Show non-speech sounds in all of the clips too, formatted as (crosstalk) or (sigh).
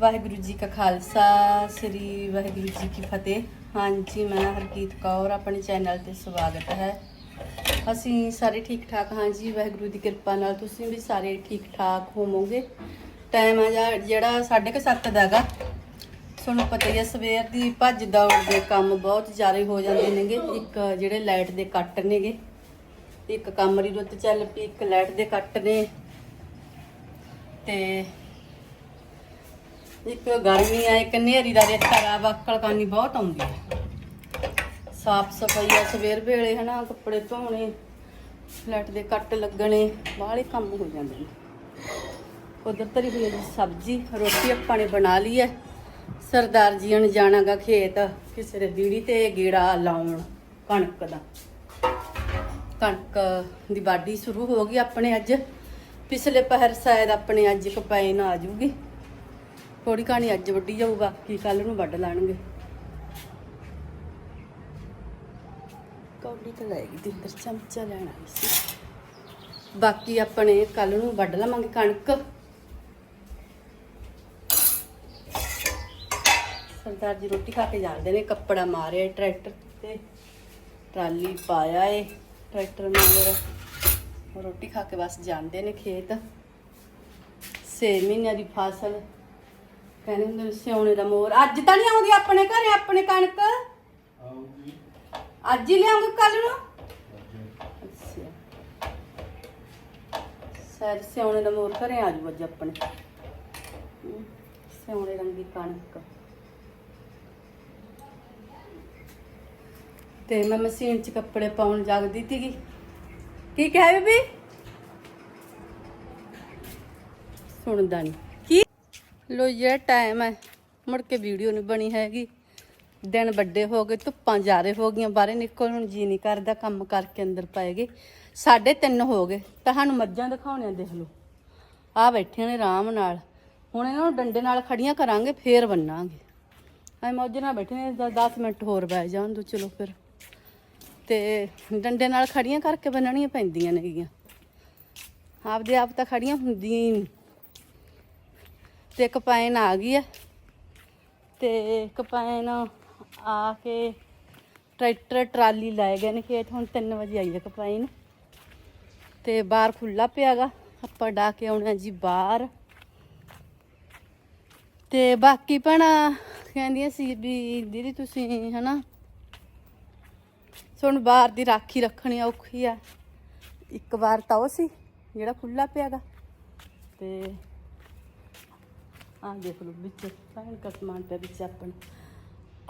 ਵਾਹਿਗੁਰੂ ਜੀ ਕਾ ਖਾਲਸਾ, ਸ੍ਰੀ ਵਾਹਿਗੁਰੂ ਜੀ ਕੀ ਫਤਿਹ। ਹਾਂਜੀ, ਮੈਂ ਹਰਕੀਤ ਕੌਰ, ਆਪਣੇ ਚੈਨਲ ਤੇ ਸਵਾਗਤ ਹੈ। ਅਸੀਂ ਸਾਰੇ ਠੀਕ ਠਾਕ ਹਾਂ ਜੀ ਵਾਹਿਗੁਰੂ ਦੀ ਕਿਰਪਾ ਨਾਲ ਤੁਸੀਂ ਵੀ ਸਾਰੇ ਠੀਕ ਠਾਕ ਹੋਵੋਗੇ। ਟਾਈਮ ਆ ਜਾ- ਜਿਹੜਾ 7:30 ਦਾ ਹੈਗਾ। ਤੁਹਾਨੂੰ ਪਤਾ ਹੀ ਹੈ ਸਵੇਰ ਦੀ ਭੱਜ ਦੌੜ ਦੇ ਕੰਮ ਬਹੁਤ ਜ਼ਿਆਦਾ ਹੋ ਜਾਂਦੇ ਨੇਗੇ। ਇੱਕ ਜਿਹੜੇ ਲਾਈਟ ਦੇ ਕੱਟ ਨੇਗੇ, ਇੱਕ ਕਮਰੀ ਰੁੱਤ ਚੱਲ ਪਈ, ਇੱਕ ਲਾਈਟ ਦੇ ਕੱਟ ਨੇ। ਤੇ ਇੱਕ ਗਰਮੀ ਆ, ਇੱਕ ਨੇਰੀ ਦਾ ਰੇਤਾ ਰਾ ਵਕਲਕਾਨੀ ਬਹੁਤ ਆਉਂਦੀ ਹੈ ਸਾਫ਼ ਸਫ਼ਾਈ ਆ, ਸਵੇਰ ਵੇਲੇ ਹਨਾ, ਕੱਪੜੇ ਧੋਣੇ, ਫਲੈਟ ਦੇ ਕੱਟ ਲੱਗਣੇ, ਬਾਹਲੇ ਕੰਮ ਹੋ ਜਾਂਦੇ ਨੇ। ਉਧਰ ਤਰੀ ਹੋਈ ਜੀ ਸਬਜ਼ੀ, ਰੋਟੀ ਆਪਾਂ ਨੇ ਬਣਾ ਲਈ ਹੈ। ਸਰਦਾਰ ਜੀ ਨੇ ਜਾਣਾਗਾ ਖੇਤ, ਕਿਸੇ ਦੇ ਬੀੜੀ ਤੇ ਗੇੜਾ ਲਾਉਣ ਕਣਕ ਦਾ। ਕਣਕ ਦੀ ਵਾਢੀ ਸ਼ੁਰੂ ਹੋ ਗਈ ਆਪਣੇ ਅੱਜ। ਪਿਛਲੇ ਪਹਿਰ ਸ਼ਾਇਦ ਆਪਣੇ ਅੱਜ ਕਪਾਇਨ ਆ ਜੂਗੀ। ਥੋੜੀ ਕਹਾਣੀ ਅੱਜ ਵੱਢੀ ਜਾਊਗਾ ਬਾਕੀ ਕੱਲ ਨੂੰ ਵੱਢ ਲਾਣਗੇ। ਕੌਡੀ ਤਾਂ ਲੈ ਗਈ ਤੇ ਚਮਚਾ ਲੈਣ ਆਈ ਸੀ। ਬਾਕੀ ਆਪਣੇ ਕੱਲ ਨੂੰ ਵੱਢ ਲਵਾਂਗੇ ਕਣਕ। ਸਰਦਾਰ ਜੀ ਰੋਟੀ ਖਾ ਕੇ ਜਾਂਦੇ ਨੇ, ਕੱਪੜਾ ਮਾਰਿਆ ਟਰੈਕਟਰ ਤੇ, ਟਰਾਲੀ ਪਾਇਆ ਏ ਟਰੈਕਟਰ ਮਗਰ ਰੋਟੀ ਖਾ ਕੇ ਬਸ ਜਾਂਦੇ ਨੇ ਖੇਤ। 6 ਮਹੀਨਿਆਂ ਦੀ ਫਸਲ ਕਹਿੰਦੇ ਹੁੰਦੇ ਨੇ ਸਿਉਣੇ ਦਾ ਮੋਰ। ਅੱਜ ਤਾਂ ਨਹੀਂ ਆਉਂਦੀ ਆਪਣੇ ਘਰੇ ਆਪਣੇ ਕਣਕ? ਅੱਜ ਹੀ ਲਿਆਉਂਗੇ ਕੱਲ ਨੂੰ? ਸਰ ਸਿਉਣੇ ਦਾ ਮੋਰ ਘਰੇ ਆ ਜੂ ਅੱਜ ਆਪਣੇ। ਸਿਉਣੇ ਰੰਗੀ ਕਣਕ। ਤੇ ਮੈਂ ਮਸ਼ੀਨ 'ਚ ਕੱਪੜੇ ਪਾਉਣ ਜਗਦੀ ਸੀਗੀ। ਕੀ ਕਹਿ ਬੀਬੀ? ਸੁਣਦਾ ਨਹੀਂ ਲੋ ਜਿਹੜਾ ਟਾਈਮ ਹੈ। ਮੁੜ ਕੇ ਵੀਡੀਓ ਨਹੀਂ ਬਣੀ ਹੈਗੀ। ਦਿਨ ਵੱਡੇ ਹੋ ਗਏ, ਧੁੱਪਾਂ ਜ਼ਿਆਦੇ ਹੋ ਗਈਆਂ। ਬਾਹਰੇ ਨਿਕਲ ਹੁਣ ਜੀ ਨਹੀਂ ਕਰਦਾ, ਕੰਮ ਕਰਕੇ ਅੰਦਰ ਪਾਏਗੇ ਸਾਢੇ ਤਿੰਨ ਹੋ ਗਏ। ਤੁਹਾਨੂੰ ਮੱਝਾਂ ਦਿਖਾਉਣੀਆਂ ਦੇਖ ਲਓ। ਆ ਬੈਠੇ ਨੇ ਆਰਾਮ ਨਾਲ। ਹੁਣ ਇਹਨਾਂ ਨੂੰ ਡੰਡੇ ਨਾਲ ਖੜੀਆਂ ਕਰਾਂਗੇ, ਫੇਰ ਬੰਨਾਂਗੇ। ਐ ਮੌਜ ਨਾਲ ਬੈਠੇ ਨੇ 10 ਮਿੰਟ ਹੋਰ ਬਹਿ ਜਾਣ ਦੋ, ਚਲੋ ਫਿਰ। ਤੇ ਡੰਡੇ ਨਾਲ ਖੜੀਆਂ ਕਰਕੇ ਬੰਨਣੀਆਂ ਪੈਂਦੀਆਂ ਨੇਗੀਆਂ। ਆਪਦੇ ਆਪ ਤਾਂ ਖੜੀਆਂ ਹੁੰਦੀਆਂ ਹੀ ਨਹੀਂ। ਤੇ ਕਪਾਇਨ ਆ ਗਈ ਆ। ਤੇ ਕਪਾਇਨ ਆ ਕੇ ਟਰੈਕਟਰ, ਟਰਾਲੀ ਲੈ ਗਏ ਨੇ ਖੇਤ। ਹੁਣ 3 ਵਜੇ ਆਈ ਹੈ ਕਪਾਇਨ। ਤੇ ਬਾਹਰ ਖੁੱਲਾ ਪਿਆਗਾ ਆਪਾਂ ਡਾ ਕੇ ਆਉਣਾ ਜੀ ਬਾਹਰ। ਤੇ ਬਾਕੀ ਭੈਣਾਂ ਕਹਿੰਦੀਆਂ ਸੀ ਵੀ, ਦੀਦੀ ਤੁਸੀਂ ਹਨਾ, ਤੁਹਾਨੂੰ ਬਾਹਰ ਦੀ ਰਾਖੀ ਰੱਖਣੀ ਔਖੀ ਆ। ਇੱਕ ਵਾਰ ਤਾਂ ਉਹ ਸੀ, ਜਿਹੜਾ ਖੁੱਲਾ ਪਿਆਗਾ ਤੇ ਆਹ ਦੇਖ ਲਓ ਵਿੱਚ ਭੈਣ ਦਾ ਸਮਾਨ ਪਿਆ ਵਿੱਚ ਆਪਣਾ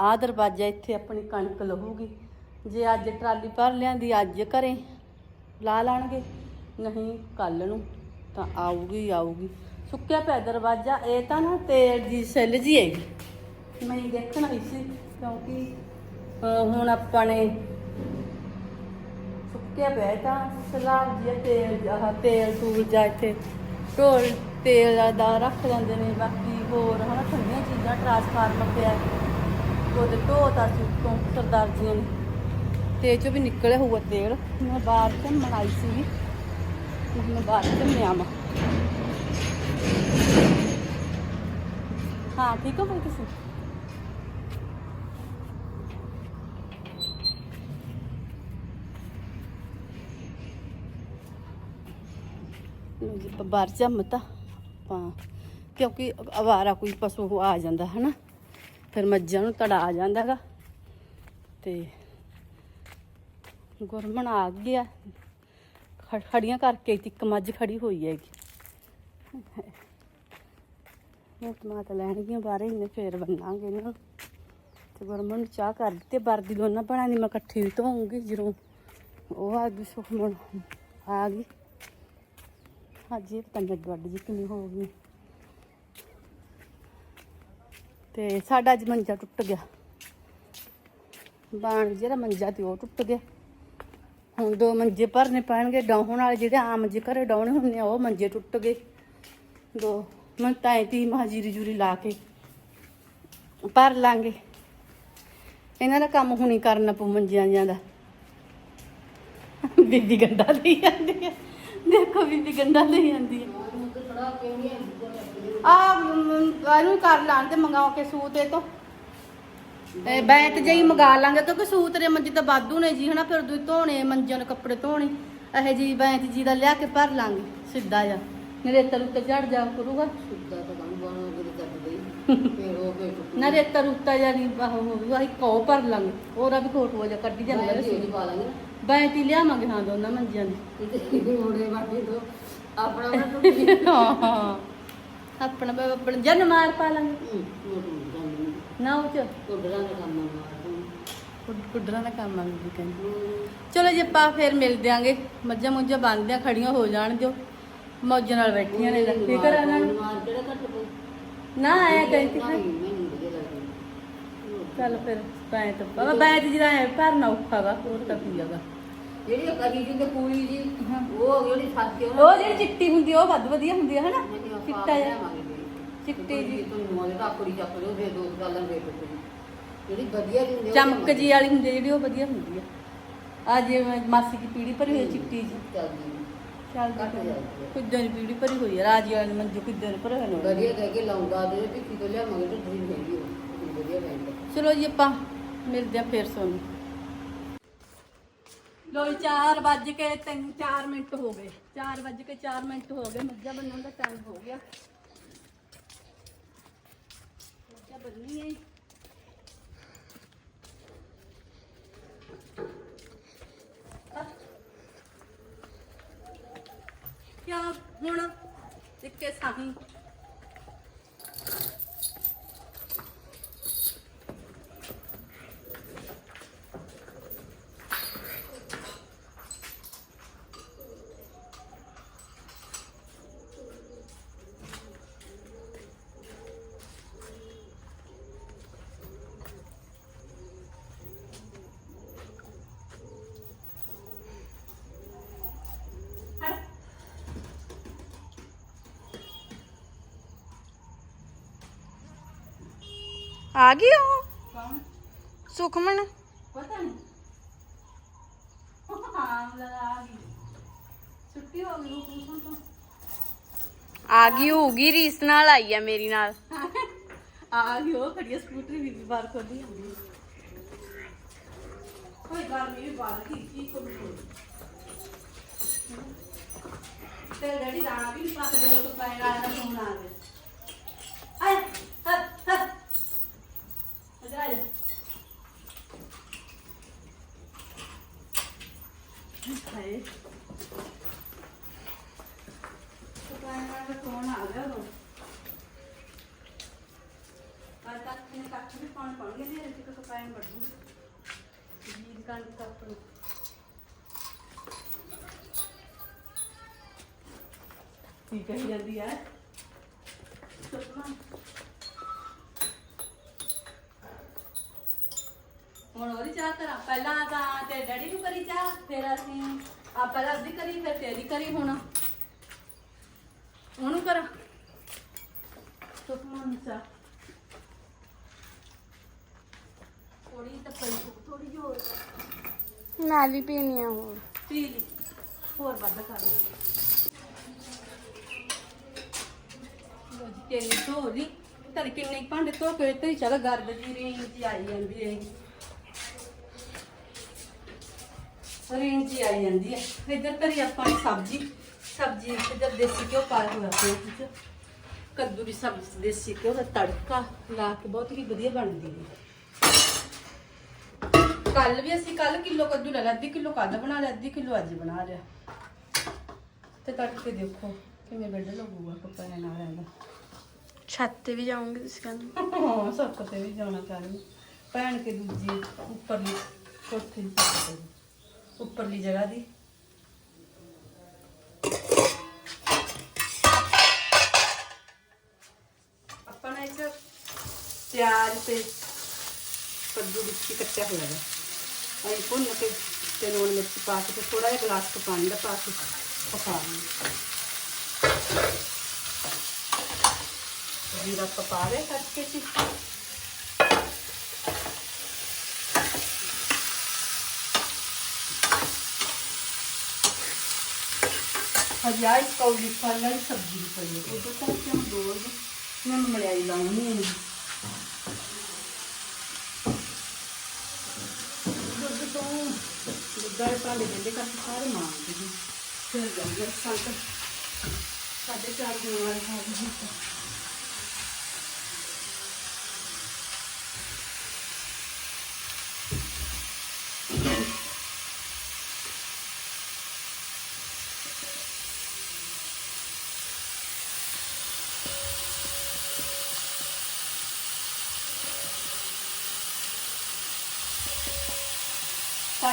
ਆਹ ਦਰਵਾਜ਼ਾ ਇੱਥੇ ਆਪਣੀ ਕਣਕ ਲਹੂਗੀ। ਜੇ ਅੱਜ ਟਰਾਲੀ ਭਰ ਲਿਆਂਦੀ, ਅੱਜ ਘਰੇ ਲਾ ਲਾਣਗੇ। ਨਹੀਂ, ਕੱਲ ਨੂੰ ਤਾਂ ਆਊਗੀ ਆਊਗੀ। ਸੁੱਕਿਆ ਪਿਆ ਦਰਵਾਜ਼ਾ, ਇਹ ਤਾਂ ਨਾ ਤੇਲ ਦੀ ਸੈੱਲ ਜੀ ਹੈਗੀ। ਮੈਂ ਦੇਖਣਾ ਹੀ ਸੀ, ਕਿਉਂਕਿ ਹੁਣ ਆਪਾਂ ਨੇ ਸੁੱਕਿਆ ਪਿਆ ਤਾਂ ਸਲਾਬ ਜਿਹਾ ਤੇਲ ਤੇਲ ਤੂਲ ਜਾ ਇੱਥੇ। ਢੋਲ ਤੇਲ ਦਾ ਰੱਖ ਲੈਂਦੇ ਨੇ, ਬਾਕੀ ਹੋਰ ਹਨਾ ਠੰਡੀਆਂ ਚੀਜ਼ਾਂ ਟਰਾਂਸਫਾਰਮਰ ਪਿਆ ਉਹਦੇ ਧੋਤਾ ਸੀ ਉੱਤੋਂ ਸਰਦਾਰ ਜੀ ਨੇ ਤੇ ਚੋਂ ਵੀ ਨਿਕਲਿਆ ਹੋਊਗਾ ਤੇਲ। ਮੈਂ ਬਾਹਰ ਤੇ ਮਨਾਈ ਸੀਗੀ ਮੈਂ ਬਾਹਰ ਤੇ ਮਿਆਮਾ ਹਾਂ, ਠੀਕ ਹੋ ਬਈ ਤੁਸੀਂ? ਜੀ ਆਪਾਂ ਬਾਹਰ ਜੰਮਤਾ ਆਪਾਂ। ਕਿਉਂਕਿ ਅਵਾਰਾ ਕੋਈ ਪਸ਼ੂ ਆ ਜਾਂਦਾ ਹੈ ਨਾ ਫਿਰ ਮੱਝਾਂ ਨੂੰ ਤੜਾ ਆ ਜਾਂਦਾਗਾ ਤੇ ਗੁਰਮਣ ਆ। ਗਿਆ ਖ- ਖੜੀਆਂ ਕਰਕੇ ਇੱਕ ਮੱਝ ਖੜੀ ਹੋਈ ਹੈਗੀ। ਉਹ ਟਮਾਟਰ ਲੈਣਗੀਆਂ ਬਾਹਰ ਹੀ ਨੇ, ਫੇਰ ਬੰਨਾਂਗੇ ਇਹਨਾਂ ਨੂੰ। ਤੇ ਗੁਰਮਣ ਨੂੰ ਚਾਹ ਕਰ ਦਿੱਤੀ, ਵਰਦੀ ਦੋਨਾਂ ਭੈਣਾਂ ਦੀ, ਮੈਂ ਇਕੱਠੀ ਵੀ ਧੋਉਂਗੀ ਜਦੋਂ ਉਹ ਆ ਗਈ ਸੁਖਮਣ ਆ ਗਈ। ਅੱਜ ਇਹ ਪਤਾ ਨਹੀਂ ਅੱਡ ਜੀ ਕਿੰਨੀ ਹੋ ਗਈ। ਤੇ ਸਾਡਾ ਅੱਜ ਮੰਜਾ ਟੁੱਟ ਗਿਆ। ਬਾਣ ਜਿਹੜਾ ਮੰਜਾ ਤੇ ਉਹ ਟੁੱਟ ਗਿਆ। ਹੁਣ ਦੋ ਮੰਜੇ ਭਰਨੇ ਪੈਣਗੇ, ਡਾਉਣ ਵਾਲੇ ਜਿਹੜੇ ਆਮ ਜੇ ਘਰੇ ਡਾਉਣੇ ਹੁੰਦੇ ਆ, ਉਹ ਮੰਜੇ ਟੁੱਟ ਗਏ। ਦੋ ਮੈਂ ਤਾਂ ਤੀ ਮਹਾਜੀਰੀ ਜੂਰੀ ਲਾ ਕੇ ਭਰ ਲਾਂਗੇ। ਇਹਨਾਂ ਦਾ ਕੰਮ ਹੁਣੀ ਕਰਨਾ ਪਊ ਮੰਜਿਆਂ ਦਾ। ਬੀਬੀ ਗੰਡਾ ਲਈ ਜਾਂਦੀ ਹੈ ਦੇਖੋ ਬੀਬੀ ਗੰਡਾ ਲਈ ਜਾਂਦੀ ਹੈ ਆ ਇਹਨੂੰ ਕਰ ਲਾਂ ਤੇ ਮੰਗਾਓ ਕੇ ਸੂਤ ਇਹ ਤੋਂ। ਇਹ ਬੈਤ ਜਈ ਮੰਗਾ ਲਾਂਗੇ ਕਿਉਂਕਿ ਸੂਤ ਦੇ ਮੰਜੀ ਤਾਂ ਬਾਦੂ ਨੇ ਜੀ ਹਨਾ ਫਿਰ ਦੂਈ ਧੋਣੇ ਮੰਜਿਆਂ ਨੂੰ ਕੱਪੜੇ ਧੋਣੇ। ਇਹ ਜੀ ਬੈਤ ਜੀ ਦਾ ਲਿਆ ਕੇ ਭਰ ਲਾਂਗੇ ਸਿੱਧਾ ਜਾ। ਨਰੇਤਰ ਉੱਤੇ ਚੜ ਜਾ ਕਰੂਗਾ। ਸੁੱਦਾ ਤਾਂ ਕੰਮ ਬਣ ਕੇ ਕਰ ਗਈ। (laughs) ਫਿਰ ਉਹ ਟੁੱਟ ਨਰੇਤਰ ਉੱਤੇ ਜਾ ਨਹੀਂ ਹੋਊਗਾ ਅਸੀਂ ਕੋ ਭਰ ਲਾਂਗੇ। ਉਹਦਾ ਵੀ ਫੋਟੋ ਜਾ ਕੱਢੀ ਜਾਂਦਾ ਰਸੀ ਜੀ ਪਾ ਲਾਂਗੇ। ਬੈਤ ਲਿਆਵਾਂਗੇ ਹਾਂ ਦੋਨਾਂ ਮੰਜਿਆਂ ਦੀ। ਮੋੜੇ ਬਾਟੇ ਤੋਂ ਆਪਣਾ ਹਾਂ। ਆਪਣਾ ਬ- ਆਪਣਾ ਜਨ ਮਾਰ ਪਾ ਲਾਂਗੇ। ਨਾ ਉਹ ਚ। ਕੁੱਡਰਾਂ ਦਾ ਕੰਮ ਮਾਰਦਾ ਕੁੱਡ- ਕੁੱਡਰਾਂ ਦਾ ਕੰਮ ਆ ਵੀ ਕਹਿੰਦੇ ਚਲੋ ਜੀ ਆਪਾਂ ਫੇਰ ਮਿਲ ਦਿਆਂਗੇ ਮੱਝਾਂ ਮੁੱਝਾਂ ਬੰਨਦਿਆਂ ਖੜੀਆਂ ਹੋ ਜਾਣ ਦਿਓ। ਮੌਜ ਨਾਲ ਬੈਠੀਆਂ ਨੇ ਕੀ ਕਰਾਂ ਇਹਨਾਂ ਨੂੰ ਮਾਰ ਕਿਹੜਾ ਕੱਟ ਪਈ ਨਾ ਆਇਆ ਕਹਿੰਦੀ ਹੈ ਚੱਲ ਫਿਰ। ਬੈਠ ਬਾਬਾ ਬੈਠ ਜਿਹੜਾ ਹੈ ਭਰਨਾ ਔਖਾ ਵਾ ਹੋਰ ਤਾਂ ਕੀ ਹੈਗਾ। ਜਿਹੜੀ ਉਹ ਕਰੀ ਜੀ ਤੇ ਪੂਰੀ ਜੀ ਹਾਂ। ਉਹ ਜਿਹੜੀ ਸੱਚ ਉਹ ਜਿਹੜੀ ਚਿੱਟੀ ਹੁੰਦੀ ਆ, ਉਹ ਵੱਧ ਵਧੀਆ ਹੁੰਦੀ ਹੈ ਹਨਾ? ਚਿੱਟਾ ਜਿਹਾ। ਚਿੱਟੀ ਜੀ। ਤੂੰ ਮੋਲੇ ਦਾ ਕੁੜੀ ਚੱਕ ਲਿਓ ਫੇਰ ਦੋ ਗੱਲਾਂ ਵੇਖ ਕੇ ਜਿਹੜੀ ਵਧੀਆ ਜੀ ਹੁੰਦੀ ਆ, ਉਹ ਚਮਕ ਜੀ ਵਾਲੀ ਹੁੰਦੀ ਆ ਜਿਹੜੀ ਉਹ ਵਧੀਆ ਹੁੰਦੀ ਆ। ਆ ਜੇ ਮਾਸੀ ਦੀ ਪੀੜੀ ਭਰੀ ਹੋਈ ਚਿੱਟੀ ਜੀ। ਚੱਲਦੀ ਚੱਲ ਘੱਟ ਜਾਂਦੀ ਆ। ਕਿੱਦਾਂ ਦੀ ਪੀੜੀ ਭਰੀ ਹੋਈ ਆ ਰਾਜੀ ਵਾਲੀ ਮੰਜੂ ਕਿੱਦਾਂ ਦੇ ਭਰੇ ਹੋਏ ਨੇ ਵਧੀਆ ਕਹਿ ਕੇ ਲਾਉਂਦਾ ਦੇ ਤੇ ਕੀ ਲਿਆ ਮਗਰ ਤੇ ਡਰੀਮ ਹੈਗੀ ਉਹ ਵਧੀਆ ਪੈਂਦਾ ਚਲੋ ਜੀ ਆਪਾਂ ਮਿਲਦੇ ਆ ਫੇਰ ਸੋਨੂੰ। ਲੋ 4 ਵੱਜ ਕੇ 3 4 ਮਿੰਟ ਹੋ ਗਏ। 4 ਵੱਜ ਕੇ 4 ਮਿੰਟ ਹੋ ਗਏ, ਮੱਝਾਂ ਬੰਨਣ ਦਾ ਟਾਈਮ ਹੋ ਗਿਆ। ਮੱਝਾਂ ਬੰਨੀ ਹੈ। ਕਿਆ ਹੁਣ? ਇੱਕੇ ਸਾਹੀ। ਆ ਗਈ ਉਹ? ਕੌਣ? ਸੁਖਮਨ? ਪਤਾ ਨਹੀਂ। ਹਾਂ ਲਗਾ ਗਈ। ਛੁੱਟੀ ਹੋ ਗਈ ਤੋਂ। ਆ ਗਈ ਹੋਊਗੀ ਰੀਸ ਨਾਲ ਆਈ ਆ ਮੇਰੀ ਨਾਲ। ਆ ਗਈ ਉਹ ਖੜੀ ਆ, ਸਕੂਟਰੀ ਵੀ ਬਾਹਰ ਖੋਲੀ ਜਾਂਦੀ। ਕੋਈ ਗੱਲ ਨਹੀਂ ਬਾਹਰ ਕੀ ਕੀ ਕੋ ਤੇ ਡੈਡੀ ਰਾਣਾ ਵੀ ਨੀ ਪਾ ਕੇ ਦੇ ਲੋ ਪਾਏ ਰਾਣਾ ਦਾ ਫੋਨ ਆ ਗਿਆ। ਆਏ ਹੱਥ ਹੱਥ ਅਜਾ ਆ ਜਾ ਹਾਏ ਪਾਏ ਰਾਣਾ ਦਾ ਫੋਨ ਆ ਗਿਆ ਉਹ ਪਰ ਤੱਕ ਨੇ ਕੱਖ ਵੀ ਪਾਣ ਪਾਉਣਗੇ ਨੇ ਰਿਕ ਕੋ ਪਾਣ ਵੱਡੂ ਹੁਣ ਉਹਦੀ ਚਾਹ ਕਰਾਂ। ਪਹਿਲਾਂ ਤਾਂ ਤੇ ਡੈਡੀ ਨੂੰ ਕਰੀ ਚਾਹ ਫਿਰ ਅਸੀਂ ਆ ਪਹਿਲਾਂ ਕਰੀ ਫਿਰ ਤੇਰੀ ਕਰੀ ਹੁਣ। ਉਹਨੂੰ ਕਰਾਂ। ਸੁਪਨਾ ਨੂੰ ਚਾਹ ਥੋੜੀ ਤਾਂ ਪਈ ਥੋੜੀ ਜਿਹੀ ਹੋਰ ਮੈਂ ਪੀਣੀ ਆ ਹੋਰ। ਪੀ ਲਈ। ਹੋਰ ਵੱਧ ਕਰ ਲਈ। ਤੇਰੀ ਧੋ ਲਈ। ਤੜ ਕਿੰਨੇ ਭਾਂਡੇ ਧੋ ਕੇ ਤੇ ਚਲ ਗਰਦ ਜੀ ਰੇਂਜ ਆਈ ਜਾਂਦੀ ਹੈ। ਰੇਂਜ ਆਈ ਜਾਂਦੀ ਹੈ। ਇੱਧਰ ਕਰੀ ਆਪਾਂ ਸਬਜ਼ੀ। ਸਬਜ਼ੀ ਇੱਧਰ ਦੇਸੀ ਘਿਓ ਪਾ ਕੇ ਪਲੇਟ ਵਿੱਚ। ਕੱਦੂ ਦੀ ਸਬਜ਼ੀ ਦੇਸੀ ਘਿਓ ਦਾ ਤੜਕਾ ਲਾ ਕੇ ਬਹੁਤ ਹੀ ਵਧੀਆ ਬਣਦੀ ਹੈ। ਕੱਲ ਵੀ ਅਸੀਂ ਕੱਲ ਕਿਲੋ ਕੱਦੂ ਲੈ ਲਿਆ ਅੱਧੀ ਕਿਲੋ ਕੱਲ ਬਣਾ ਲਿਆ ਅੱਧੀ ਕਿਲੋ ਅੱਜ ਬਣਾ ਲਿਆ। ਤੇ ਕੱਟ ਕੇ ਦੇਖੋ ਕਿਵੇਂ ਬੈੱਡ ਲੱਗੂਗਾ ਪਪਾ ਨੇ ਨਾਲ ਇਹਦਾ। ਛੱਤ ਤੇ ਵੀ ਜਾਉਂਗੀ ਤੁਸੀਂ ਕਹਿੰਦੇ। ਹਾਂ ਸੱਤ ਤੇ ਵੀ ਜਾਣਾ ਚਾਹੀਦਾ। ਭੈਣ ਕੇ ਦੂਜੀ ਉੱਪਰਲੀ ਕੋਠੇ ਦੀ ਛੱਤ ਤੇ ਉੱਪਰਲੀ ਜਗ੍ਹਾ ਦੀ। ਆਪਾਂ ਨੇ ਇੱਕ ਪਿਆਜ਼ ਤੇ ਕੱਦੂ ਵਿੱਚ ਹੀ ਕੱਟਿਆ ਹੋਇਆ ਹੈ ਅਸੀਂ ਭੁੰਨ ਕੇ ਤੇ ਲੂਣ ਮਿਰਚ ਪਾ ਕੇ ਤੇ ਥੋੜਾ ਜਿਹਾ ਗਲਾਸ ਕੁ ਪਾਣੀ ਦਾ ਪਾ ਕੇ ਪਕਾ ਲਵਾਂਗੇ ਜੀਰਾ ਪਕਾ ਲੈ ਕੱਟ ਕੇ ਸੀ ਹਜ਼ਾਰ ਕੌਲੀ ਫਲਾਂ ਦੀ ਸਬਜ਼ੀ ਪਈ ਹੈ ਉਹ ਤਾਂ ਕਿਉਂ ਦੋੜ ਮੈਂ ਮੜਾਈ ਲਾਉਣੀ ਹੈ ਦੁੱਧ ਤੋਂ ਦੁੱਧ ਵਾਲੇ ਭਾਂਡੇ ਜਿਹੜੇ ਕੱਪ ਸਾਰੇ ਮਾਂਜਦੇ ਜੀ ਫਿਰ ਜਾਂਦੇ ਸੰਤ। ਸਾਡੇ ਚਾਰ ਦਿਨ ਵਾਲੇ ਖਾਦੇ ਜੀ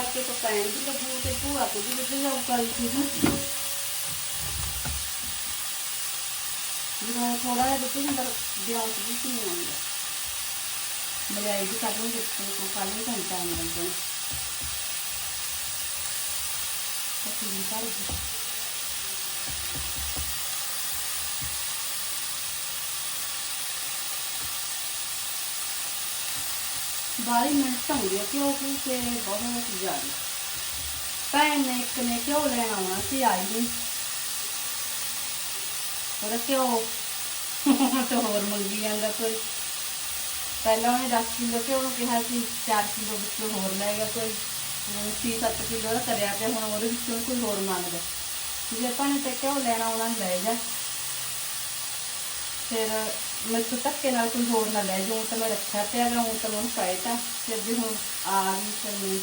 ਕਰਕੇ ਤਾਂ ਪੈਣ ਦੀ ਲੱਗੂ ਤੇ ਭੂਆ ਤੋਂ ਵੀ ਵਿੱਚ ਜਾਊ ਕੱਲ ਸੀ ਨਾ ਜਦੋਂ ਥੋੜਾ ਜਿਹਾ ਦੁੱਧ ਅੰਦਰ ਦਿਆਂ ਵੀ ਨਹੀਂ ਆਉਂਦਾ ਮਲਾਈ ਦੀ ਕੱਢ ਨੂੰ ਦਿੱਤੇ ਕੋ ਕੱਲ ਨੂੰ ਘੰਟਾ ਆਉਂਦਾ ਹੈ ਤਾਂ ਕਰ ਦੀ ਬਾਰੀ ਮਿੰਟ ਹੁੰਦੀ ਹੈ ਕਿਉਂਕਿ ਤੇ ਬਹੁਤ ਜ਼ਿਆਦਾ ਭੈਣ ਨੇ ਇੱਕ ਨੇ ਕਿਉਂ ਲੈਣ ਆਉਣਾ ਸੀ ਆਈ ਨਹੀਂ। ਪਰ ਕਿਉਂ? ਤੇ ਹੋਰ ਮੰਗੀ ਜਾਂਦਾ ਕੋਈ। ਪਹਿਲਾਂ ਉਹਨੇ 10 ਕਿਲੋ ਘਿਓ ਨੂੰ ਕਿਹਾ ਸੀ 4 ਕਿਲੋ ਵਿੱਚੋਂ ਹੋਰ ਲੈਗਾ ਕੋਈ। 6-7 ਕਿਲੋ ਦਾ ਕਰਿਆ ਤੇ ਹੁਣ ਉਹਦੇ ਵਿੱਚੋਂ ਕੋਈ ਹੋਰ ਮੰਗਦਾ। ਜੇ ਆਪਾਂ ਨੇ ਤੇ ਘਿਓ ਲੈਣਾ ਆਉਣਾ ਲੈ ਜਾ। ਫਿਰ ਮੈਥੋਂ ਧੱਕੇ ਨਾਲ ਕੋਈ ਹੋਰ ਨਾ ਲੈ ਜਾਉਂ ਤਾਂ ਮੈਂ ਰੱਖਿਆ ਪਿਆ ਗਾ, ਹੁਣ ਤਾਂ ਮੈਂ ਉਹਨੂੰ ਕਹਿਤਾ ਫਿਰ ਜੇ ਹੁਣ ਆ ਗਈ ਫਿਰ ਮੈਂ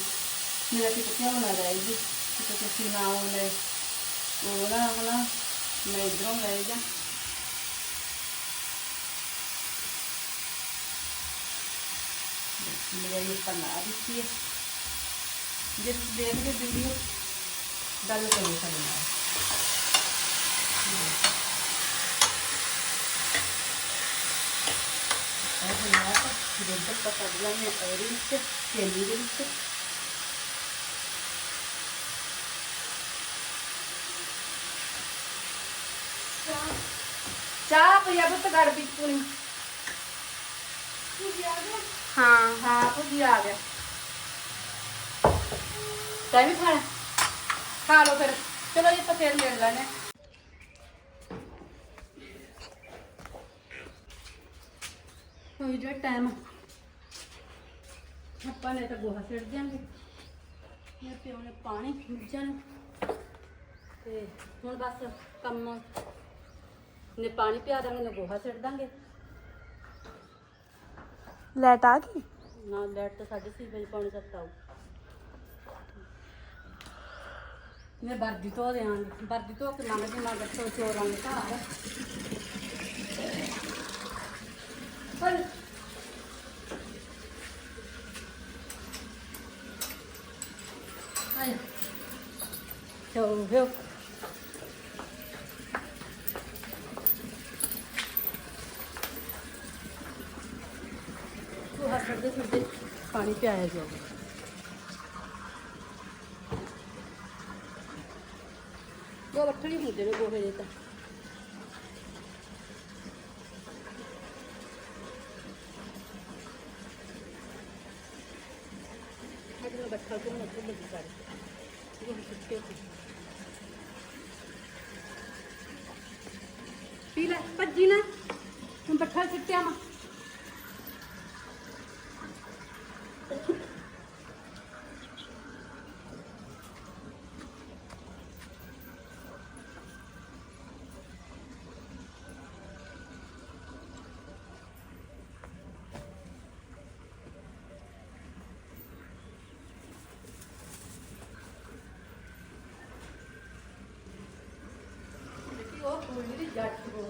ਮੇਰਾ ਕਿਤੇ ਕਿਉਂ ਨਾ ਰਹਿ ਜੀ। ਕਿਤੇ ਤੁਸੀਂ ਨਾ ਆਉਣੇ ਉਹ ਨਾ, ਹਨਾ, ਮੈਂ ਇਧਰੋਂ ਲੈ ਜਾ। ਮੇਰਾ ਇਹ ਬਣਾ ਦਿੱਤੀ ਹੈ ਜੇ ਤੁਸੀਂ ਦੇਖਦੇ ਵੀਡੀਓ ਗੱਲ ਕਰੋ ਸਾਡੇ ਨਾਲ ਇਹ ਬਣਾ ਕੇ ਦੁੱਧ ਪਾ ਕੱਢ ਲੈਣੇ ਔਰ ਵਿੱਚ ਚੇਲੀ ਦੇ ਵਿੱਚ ਚਾਹ ਪਿਆ ਬੁੱਤ ਗੜ ਵਿੱਚ ਪੁਣੀ ਹਾਂ ਹਾਂ ਭੁਜੀ ਆ ਗਿਆ ਤੈਂ ਵੀ ਖਾਣਾ ਖਾ ਲਓ ਫਿਰ ਜੀ ਹੋਈ ਜਿਹੜਾ ਟਾਈਮ ਆਪਾਂ ਨੇ ਤਾਂ ਗੋਹਾ ਸਿੱਟ ਦਿਆਂਗੇ। ਮੇਰੇ ਪਿਓ ਨੇ ਪਾਣੀ ਨੂੰ। ਤੇ ਹੁਣ ਬਸ ਕੰਮ ਨੇ ਪਾਣੀ ਪਿਆ ਦਾਂਗੇ ਨੇ ਗੋਹਾ ਸਿੱਟ ਦਾਂਗੇ। ਲੈਟ ਆ ਗਈ? ਨਾ ਲੈਟ ਤਾਂ 6:30 ਵਜੇ ਪੌਣੇ ਸੱਤ ਆਉ ਮੈਂ ਵਰਦੀ ਧੋ ਦਿਆਂਗੀ। ਵਰਦੀ ਧੋ ਕੇ ਮੰਗਦੀ ਮਗਰ ਤੋਂ ਚੋਰਾਂਗੇ ਘਰ। ਪਰ ਆਇਆ ਚਲੋ ਹੋ ਤੂੰ ਹੱਥ ਦੇ ਪਾਣੀ ਪਿਆਇਆ ਜਾਊਗਾ ਉਹ ਵੱਖਰੀ ਹੁੰਦੇ ਨੇ ਗੋਹੇ ਦੇ ਤਾਂ ਕਰ ਸੁੱਕੇ ਪੀ ਲੈ ਭੱਜੀ ਨਾ। ਤੂੰ ਬੱਠਾ ਸਿੱਟਿਆ ਮਾ ਦੇਖੀ ਉਹ ਫੁੱਲ ਜਿਹੜੀ ਜੱਟ ਗੋਹਾ ਕਰਦਾ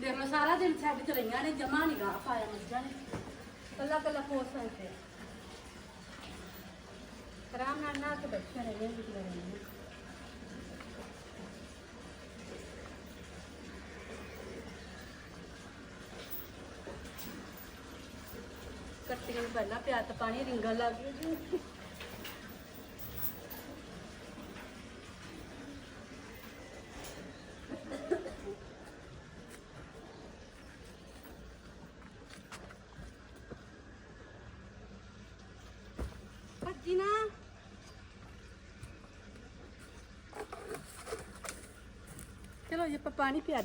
ਦੇਖ ਲਓ, ਸਾਰਾ ਦਿਨ ਛੱਡ ਚ ਰਹੀਆਂ ਨੇ, ਜਮਾ ਨਹੀਂ ਗਾ ਪਾਇਆ ਮੱਝਾਂ ਨੇ। ਕੱਲਾ ਕੱਲਾ ਪੋਸਾਂ ਤੇ ਆਰਾਮ ਨਾਲ ਨਾ ਕੇ ਬੈਠੇ ਨੇ ਇਹ ਨਿਕਲ ਇਹਨਾਂ ਪਿਆ ਤਾਂ ਪਾਣੀ ਰਿੰਗਣ ਲੱਗ ਗਿਆ ਪਾਣੀ ਪਿਆ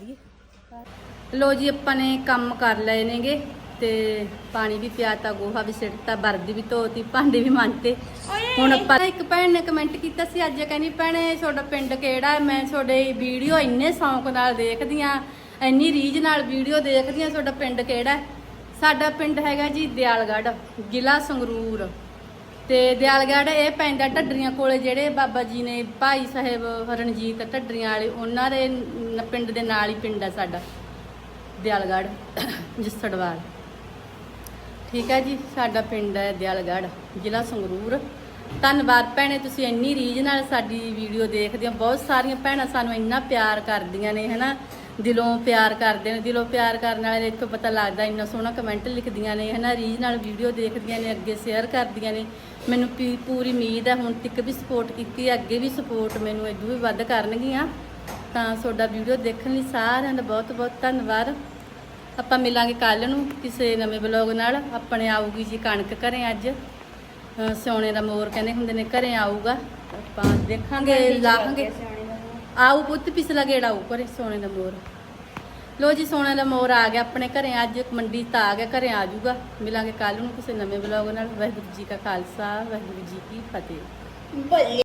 ਲੋ ਜੀ, ਆਪਾਂ ਨੇ ਕੰਮ ਕਰ ਲਏ ਨੇਗੇ। ਤੇ ਪਾਣੀ ਵੀ ਪਿਆਤਾ ਗੋਹਾ ਵੀ ਸਿੱਟਤਾ ਬਰਦੀ ਵੀ ਧੋਤੀ ਭਾਂਡੇ ਵੀ ਮਾਂਜਤੇ। ਹੁਣ ਆਪਾਂ ਇੱਕ ਭੈਣ ਨੇ ਕਮੈਂਟ ਕੀਤਾ ਸੀ ਅੱਜ ਕਹਿੰਦੀ ਭੈਣੇ ਤੁਹਾਡਾ ਪਿੰਡ ਕਿਹੜਾ ਹੈ? ਮੈਂ ਤੁਹਾਡੇ ਵੀਡੀਓ ਇੰਨੇ ਸ਼ੌਂਕ ਨਾਲ ਦੇਖਦੀ ਆ ਇੰਨੀ ਰੀਝ ਨਾਲ ਵੀਡੀਓ ਦੇਖਦੀ ਆ ਤੁਹਾਡਾ ਪਿੰਡ ਕਿਹੜਾ ਸਾਡਾ ਪਿੰਡ ਹੈਗਾ ਜੀ ਦਿਆਲਗੜ੍ਹ ਜ਼ਿਲ੍ਹਾ ਸੰਗਰੂਰ। ਤੇ ਦਿਆਲਗੜ੍ਹ ਇਹ ਪੈਂਦਾ ਢੱਡਰੀਆਂ ਕੋਲੇ ਜਿਹੜੇ ਬਾਬਾ ਜੀ ਨੇ ਭਾਈ ਸਾਹਿਬ ਰਣਜੀਤ ਢੱਡਰੀਆਂ ਵਾਲੇ ਉਹਨਾਂ ਦੇ ਪਿੰਡ ਦੇ ਨਾਲ ਹੀ ਪਿੰਡ ਆ ਸਾਡਾ। ਦਿਆਲਗੜ੍ਹ ਜਸੜਵਾਲ ਠੀਕ ਹੈ ਜੀ, ਸਾਡਾ ਪਿੰਡ ਹੈ ਦਿਆਲਗੜ੍ਹ, ਜ਼ਿਲ੍ਹਾ ਸੰਗਰੂਰ। ਧੰਨਵਾਦ ਭੈਣੇ, ਤੁਸੀਂ ਇੰਨੀ ਰੀਝ ਨਾਲ ਸਾਡੀ ਵੀਡੀਓ ਦੇਖਦੇ ਹੋ। ਬਹੁਤ ਸਾਰੀਆਂ ਭੈਣਾਂ ਸਾਨੂੰ ਇੰਨਾ ਪਿਆਰ ਕਰਦੀਆਂ ਨੇ, ਹਨਾ? ਦਿਲੋਂ ਪਿਆਰ ਕਰਦੇ ਨੇ, ਦਿਲੋਂ ਪਿਆਰ ਕਰਨ ਵਾਲੇ ਇੱਥੋਂ ਪਤਾ ਲੱਗਦਾ ਇੰਨਾ ਸੋਹਣਾ ਕਮੈਂਟ ਲਿਖਦੀਆਂ ਨੇ, ਹਨਾ? ਰੀਝ ਨਾਲ ਵੀਡੀਓ ਦੇਖਦੀਆਂ ਨੇ, ਅੱਗੇ ਸ਼ੇਅਰ ਕਰਦੀਆਂ ਨੇ। ਮੈਨੂੰ ਪੀ- ਪੂਰੀ ਉਮੀਦ ਹੈ, ਹੁਣ ਤੱਕ ਵੀ ਸਪੋਰਟ ਕੀਤੀ ਹੈ, ਅੱਗੇ ਵੀ ਸਪੋਰਟ ਮੈਨੂੰ ਇਦੋਂ ਵੀ ਵੱਧ ਕਰਨਗੀਆਂ। ਤਾਂ ਤੁਹਾਡਾ ਵੀਡੀਓ ਦੇਖਣ ਲਈ ਸਾਰਿਆਂ ਦਾ ਬਹੁਤ ਬਹੁਤ ਧੰਨਵਾਦ। ਆਪਾਂ ਮਿਲਾਂਗੇ ਕੱਲ ਨੂੰ ਕਿਸੇ ਨਵੇਂ ਬਲੌਗ ਨਾਲ। ਆਪਣੇ ਆਊਗੀ ਜੀ ਕਣਕ ਘਰੇ ਅੱਜ। ਸੋਨੇ ਦਾ ਮੋਰ ਕਹਿੰਦੇ ਹੁੰਦੇ ਨੇ ਘਰੇ ਆਊਗਾ। ਆਪਾਂ ਦੇਖਾਂਗੇ ਲਾਹਾਂਗੇ। ਆਊ ਪੁੱਤ ਪਿਛਲਾ ਗੇੜਾ ਆਊ ਘਰੇ ਸੋਨੇ ਦਾ ਮੋਰ। ਲੋ ਜੀ ਸੋਨੇ ਦਾ ਮੋਰ ਆ ਗਿਆ ਆਪਣੇ ਘਰੇ ਅੱਜ। ਮੰਡੀ ਤਾਂ ਆ ਗਿਆ ਘਰੇ ਆ ਜਾਊਗਾ। ਮਿਲਾਂਗੇ ਕੱਲ ਨੂੰ ਕਿਸੇ ਨਵੇਂ ਬਲੌਗ ਨਾਲ। ਵਾਹਿਗੁਰੂ ਜੀ ਕਾ ਖਾਲਸਾ ਵਾਹਿਗੁਰੂ ਜੀ ਕੀ ਫਤਿਹ।